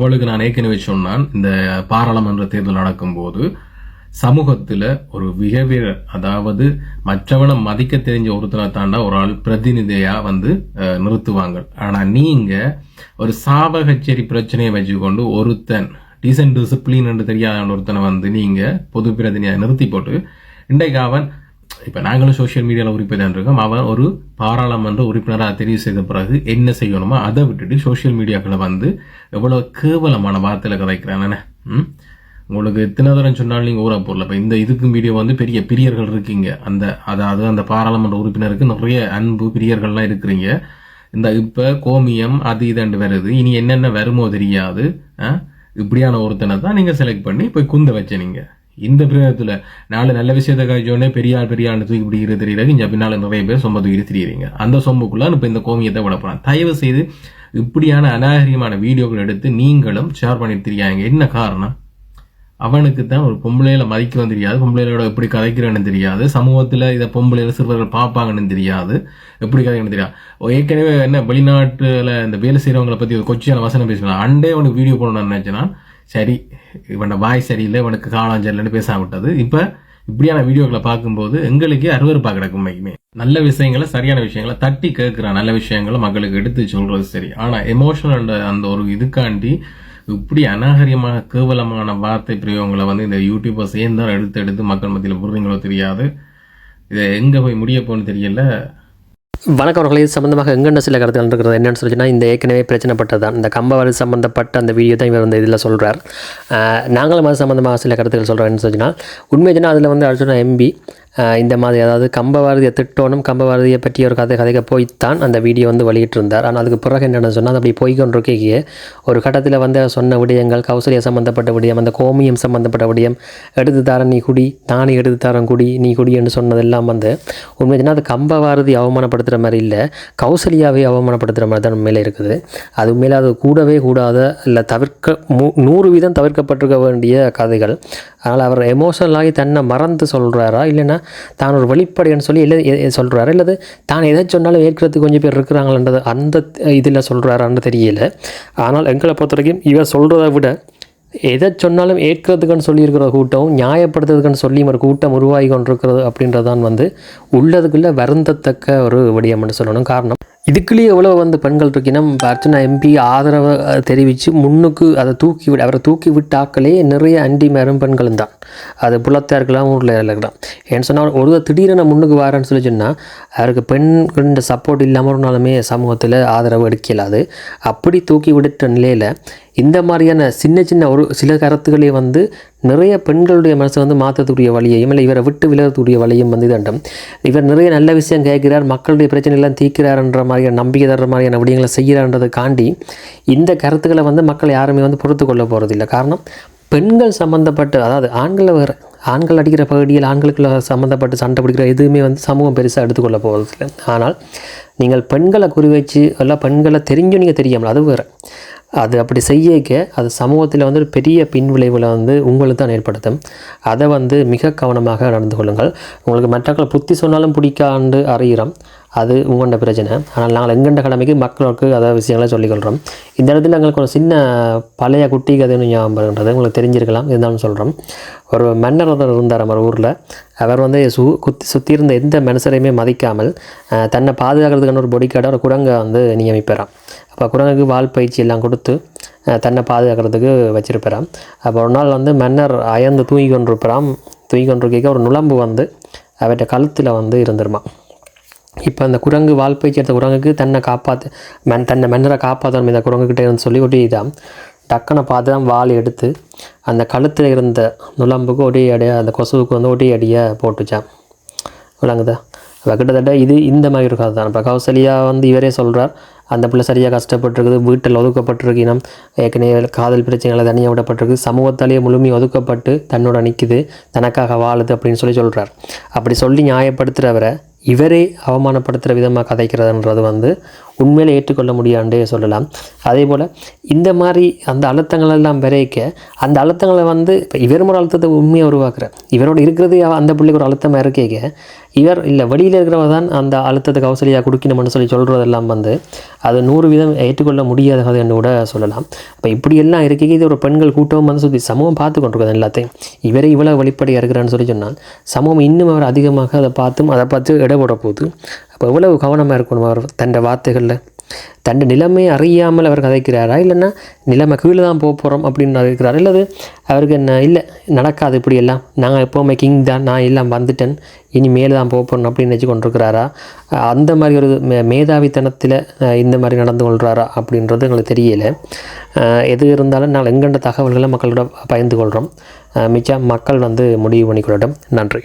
அவளுக்கு நான் ஏற்கனவே சொன்னான் இந்த பாராளுமன்ற தேர்தல் நடக்கும்போது சமூகத்தில் ஒரு பிஹேவியர் அதாவது மற்றவனை மதிக்க தெரிஞ்ச ஒருத்தனை தாண்டா ஒரு ஆள் பிரதிநிதியாக வந்து நிறுத்துவாங்க. ஆனால் நீங்கள் ஒரு சாவகச்சேரி பிரச்சனையை வச்சுக்கொண்டு ஒருத்தன் டீசென்ட் டிசிப்ளின் என்று தெரியாத ஒருத்தனை வந்து நீங்கள் பொது பிரதிநிதியாக நிறுத்தி போட்டு இன்றைக்கு அவன் இப்போ நாங்களும் சோஷியல் மீடியாவில் உறுப்பினர் இருக்கோம் அவன் ஒரு பாராளுமன்ற உறுப்பினராக தெரிவு செய்த பிறகு என்ன செய்யணுமோ அதை விட்டுட்டு சோஷியல் மீடியாக்களை வந்து எவ்வளோ கேவலமான வார்த்தையில் கதைக்கிறானே ம்? உங்களுக்கு எத்தனை தரம் சொன்னாலும் நீங்கள் ஊற போடல. இப்போ இந்த இதுக்கு மீடியா வந்து பெரிய பிரியர்கள் இருக்கீங்க. அந்த அதாவது அந்த பாராளுமன்ற உறுப்பினருக்கு நிறைய அன்பு பிரியர்கள்லாம் இருக்கிறீங்க. இந்த இப்போ கோமியம் அது இதண்டு வருது. இனி என்னென்ன வருமோ தெரியாது. ஆ? இப்படியான ஒருத்தனை தான் நீங்கள் செலக்ட் பண்ணி போய் குந்த வச்ச நீங்கள் இந்த பிரதத்தில் நாலு நல்ல விஷயத்தை காய்ச்சோடனே பெரியாள் பெரியாள் தூக்கி பிடிக்கிற தெரியல. இங்கே பின்னால் நிறைய பேர் சொம்ப தூக்கி தெரியுறீங்க. அந்த சொம்புக்குள்ள இப்போ இந்த கோமியத்தை விட போகிறான் தயவு செய்து இப்படியான அநாகரிகமான வீடியோக்கள் எடுத்து நீங்களும் ஷேர் பண்ணி தெரியாங்க என்ன காரணம்? அவனுக்கு தான் ஒரு பொம்பளையில மதிக்கவும் தெரியாது. பொம்பளையோட எப்படி கதைக்கிறேன்னு தெரியாது. சமூகத்தில் இதை பொம்பளையில சிறுவர்கள் பார்ப்பாங்கன்னு தெரியாது. எப்படி கதைக்கணும்னு தெரியாது. ஓ, ஏற்கனவே என்ன வெளிநாட்டில் இந்த வேலை செய்கிறவங்களை பற்றி ஒரு கொச்சியான வசனம் பேசலாம் அண்டே அவனுக்கு வீடியோ போடணும்னு நினைச்சேன்னா சரி இவனோட வாய் சரியில்லை இவனுக்கு காலம் சரியில்லைன்னு பேசாம விட்டது இப்போ இப்படியான வீடியோக்களை பார்க்கும்போது எங்களுக்கு அருவறுப்பாக கிடக்கும் மைக்குமே நல்ல விஷயங்களை சரியான விஷயங்களை தட்டி கேட்குற நல்ல விஷயங்களை மக்களுக்கு எடுத்து சொல்கிறது சரி. ஆனால் எமோஷனல் அந்த ஒரு இதுக்காண்டி இப்படி அநாகரியமான கேவலமான வார்த்தை பிரயோகங்களை வந்து இந்த யூடியூபர்ஸ் ஏன் தான் எடுத்து எடுத்து மக்கள் மத்தியில் விடுறீங்களோ தெரியாது. இதை எங்கே போய் முடிய போகணும்னு தெரியல. வணக்கம் அவர்களே இது சம்மந்தமாக எங்கென்ன சில கருத்துகள் இருக்கிறது என்னென்னு சொல்லிச்சுன்னா இந்த ஏற்கனவே பிரச்சனைப்பட்டது தான். இந்த கம்பவாறு சம்மந்தப்பட்ட அந்த வீடியோ தான் இவர் வந்து இதில் சொல்கிறார் நாங்களும் அது சம்மந்தமாக சில கருத்துக்கள் சொல்கிறோம் என்ன சொல்லிச்சுன்னா உண்மை சொன்னால் அதில் வந்து அர்ஜுனா எம்பி இந்த மாதிரி அதாவது கம்பவாரதியை திட்டோனும் கம்பவாரதியை பற்றி ஒரு கதை கதைக்க போய்த்தான் அந்த வீடியோ வந்து வெளியிட்டிருந்தார். ஆனால் அதுக்கு பிறகு என்னென்னு சொன்னால் அது அப்படி போய்கொண்டிருக்கே ஒரு கட்டத்தில் வந்து சொன்ன விடயங்கள் கௌசல்யா சம்மந்தப்பட்ட விடயம் அந்த கோமியம் சம்மந்தப்பட்ட விடயம் எடுத்து தரேன் நீ குடி நானே எடுத்து தரேன் குடி நீ குடி என்று சொன்னதெல்லாம் வந்து உண்மைக்குன்னா அது கம்பவாரதி அவமானப்படுத்துகிற மாதிரி இல்லை. கௌசல்யாவை அவமானப்படுத்துகிற மாதிரி தான் உண்மையில் இருக்குது. அது உண்மையில் அது கூடவே கூடாத இல்லை தவிர்க்க மு- நூறு வீதம் தவிர்க்கப்பட்டிருக்க வேண்டிய கதைகள். அதனால் அவர் எமோஷனலாகி தன்னை மறந்து சொல்கிறாரா இல்லைன்னா தான் ஒரு வெளிப்படைன்னு சொல்லி இல்லை சொல்கிறாரா இல்லது தான் எதை சொன்னாலும் ஏற்கிறதுக்கு கொஞ்சம் பேர் இருக்கிறாங்களன்றது அந்த இதில் சொல்கிறாரான்னு தெரியல. ஆனால் எங்களை பொறுத்த வரைக்கும் இவர் சொல்கிறத விட எதை சொன்னாலும் ஏற்கிறதுக்குன்னு சொல்லியிருக்கிற கூட்டம் நியாயப்படுத்துறதுக்குன்னு சொல்லி ஒரு கூட்டம் உருவாகி கொண்டிருக்கிறது அப்படின்றதான் வந்து உள்ளதுக்குள்ளே வருந்தத்தக்க ஒரு விடயம்னு சொல்லணும். காரணம் இதுக்குள்ளேயே எவ்வளோ வந்து பெண்கள் இருக்கினா இப்ப அர்ச்சனா எம்பி ஆதரவை தெரிவித்து முன்னுக்கு அதை தூக்கி விட அவரை தூக்கி விட்டாக்களே நிறைய அண்டி மேரும் பெண்களும் தான். அது புலத்தாக இருக்கலாம் ஊரில் இருக்கலாம் ஏன்னு சொன்னால் ஒரு திடீரென முன்னுக்கு வாரேன்னு சொல்லி சொன்னால் அவருக்கு பெண்களின் சப்போர்ட் இல்லாமல் ஒரு நாளுமே சமூகத்தில் ஆதரவு எடுக்கலாது. அப்படி தூக்கி விடுற நிலையில் இந்த மாதிரியான சின்ன சின்ன ஒரு சில கருத்துக்களே வந்து நிறைய பெண்களுடைய மனசை வந்து மாற்றக்கூடிய வழியையும் இல்லை இவரை விட்டு விலகக்கூடிய வழியும் வந்து இதண்டம் இவர் நிறைய நல்ல விஷயம் கேட்கிறார் மக்களுடைய பிரச்சனைலாம் தீர்க்கிறார்ன்ற மாதிரியான நம்பிக்கை தர்ற மாதிரியான விடயங்களை செய்கிறார்ன்றதை காண்டி இந்த கருத்துக்களை வந்து மக்கள் யாருமே வந்து பொறுத்து கொள்ள போகிறதில்ல காரணம் பெண்கள் சம்மந்தப்பட்ட அதாவது ஆண்களை வேறு ஆண்கள் அடிக்கிற பகுதியில் ஆண்களுக்குள்ள சம்மந்தப்பட்டு சண்டை பிடிக்கிற எதுவுமே வந்து சமூகம் பெருசாக எடுத்துக்கொள்ள போவதில்லை. ஆனால் நீங்கள் பெண்களை குறி வச்சு எல்லாம் பெண்களை தெரிஞ்சும் நீங்கள் தெரியாமல் அது வேறு. அது அப்படி செய்யக்க அது சமூகத்தில் வந்து ஒரு பெரிய பின்விளைவுகளை வந்து உங்களுக்கு தான் ஏற்படுத்தும். அதை வந்து மிக கவனமாக நடந்து கொள்ளுங்கள். உங்களுக்கு மற்றவர்களை புத்தி சொன்னாலும் பிடிக்காண்டு அறிகிறோம் அது உங்களோட பிரச்சனை. ஆனால் நாங்கள் எங்கண்ட கடமைக்கு மக்களுக்கு அதை விஷயங்களை சொல்லிக்கொள்கிறோம். இந்த இடத்துல எங்களுக்கு ஒரு சின்ன பழைய குட்டி கதைன்னு ஞாபகம் வருகின்றது. உங்களுக்கு தெரிஞ்சிருக்கலாம். இருந்தாலும் சொல்கிறோம் ஒரு மன்னர் ஒருத்தர் இருந்தார் நம்ம ஊரில். அவர் வந்து சு குத்தி சுற்றி இருந்த எந்த மனுஷரையுமே மதிக்காமல் தன்னை பாதுகாக்கிறதுக்கான ஒரு பொடிக்காடை ஒரு குரங்கை வந்து நியமிப்பாராம் அப்போ குரங்குக்கு வால் பயிற்சி எல்லாம் கொடுத்து தன்னை பாதுகாக்கிறதுக்கு வச்சிருப்பாராம் அப்போ ஒரு நாள் வந்து மன்னர் அயர்ந்து தூங்கி கொண்டிருப்பாராம் தூங்கி கொண்டிருக்க ஒரு நுழம்பு வந்து அவர்கிட்ட கழுத்தில் வந்து இருந்துருமா இப்போ அந்த குரங்கு வால் பேச்சு எடுத்த குரங்குக்கு தன்னை காப்பாற்று மன் தன்னை மன்னரை காப்பாற்றணும் இந்த குரங்குக்கிட்ட இருந்து சொல்லி ஒட்டி இதான். டக்குனை பார்த்து தான் வால் எடுத்து அந்த கழுத்தில் இருந்த நுழம்புக்கு ஒடி அடைய அந்த கொசுவுக்கு வந்து ஒடி அடியாக போட்டுச்சான். விளங்குதா? அப்போ கிட்டத்தட்ட இது இந்த மாதிரி ஒரு கதை தான். இப்போ கௌசல்யா வந்து இவரே சொல்கிறார் அந்த பிள்ளை சரியாக கஷ்டப்பட்டிருக்குது வீட்டில் ஒதுக்கப்பட்டிருக்கு இனம் ஏற்கனவே காதல் பிரச்சனைகளை தனியாக விடப்பட்டிருக்கு சமூகத்தாலேயே முழுமையாக ஒதுக்கப்பட்டு தன்னோட நிற்குது தனக்காக வாழுது அப்படின்னு சொல்லி சொல்கிறார் அப்படி சொல்லி நியாயப்படுத்துகிறவரை இவரே அவமானப்படுத்துகிற விதமாக கதைக்கிறதுன்றது வந்து உண்மையிலே ஏற்றுக்கொள்ள முடியாண்டே சொல்லலாம். அதே போல் இந்த மாதிரி அந்த அழுத்தங்கள் எல்லாம் விரைக்க அந்த அழுத்தங்களை வந்து இப்போ இவர் ஒரு அழுத்தத்தை உண்மையை உருவாக்குறார் இவரோட இருக்கிறது அந்த பிள்ளைக்கு ஒரு அழுத்தமாக இருக்கேங்க இவர் இல்லை வெளியில் இருக்கிறவ தான் அந்த அழுத்தத்தை கௌசலியாக கொடுக்கணும்னு சொல்லி சொல்கிறதெல்லாம் வந்து அது நூறு வீதம் ஏற்றுக்கொள்ள முடியாத கதைன்னு கூட சொல்லலாம். அப்போ இப்படியெல்லாம் இருக்கீங்க இது ஒரு பெண்கள் கூட்டம் வந்து சுற்றி சமூகம் பார்த்து கொண்டிருக்குது எல்லாத்தையும். இவரே இவ்வளோ வெளிப்படையாக இருக்கிறான்னு சொல்லி சொன்னால் சமூகம் இன்னும் அவர் அதிகமாக அதை பார்த்தும் அதை பார்த்து இடப்பட போகுது. அப்போ எவ்வளவு கவனமாக இருக்கணும் அவர் தன் வார்த்தைகளில்? தன் நிலைமை அறியாமல் அவர் கதைக்கிறாரா? இல்லைன்னா நிலைமை கீழே தான் போக போகிறோம் அப்படின்னு இருக்கிறாரா இல்லது அவருக்கு என்ன இல்லை நடக்காது இப்படி எல்லாம் நாங்கள் எப்போவுமே கிங் தான். நான் எல்லாம் வந்துட்டேன். இனி மேலே தான் போக போகணும் அப்படின்னு நினச்சி கொண்டிருக்கிறாரா? அந்த மாதிரி ஒரு மே மேதாவித்தனத்தில் இந்த மாதிரி நடந்து கொள்கிறாரா அப்படின்றது எங்களுக்கு தெரியலை. எது இருந்தாலும் நாங்கள் எங்கெண்ட தகவல்களை மக்களோட பகிர்ந்து கொள்கிறோம் மிச்சம் மக்கள் வந்து முடிவு பண்ணிக்கொள்ளட்டும். நன்றி.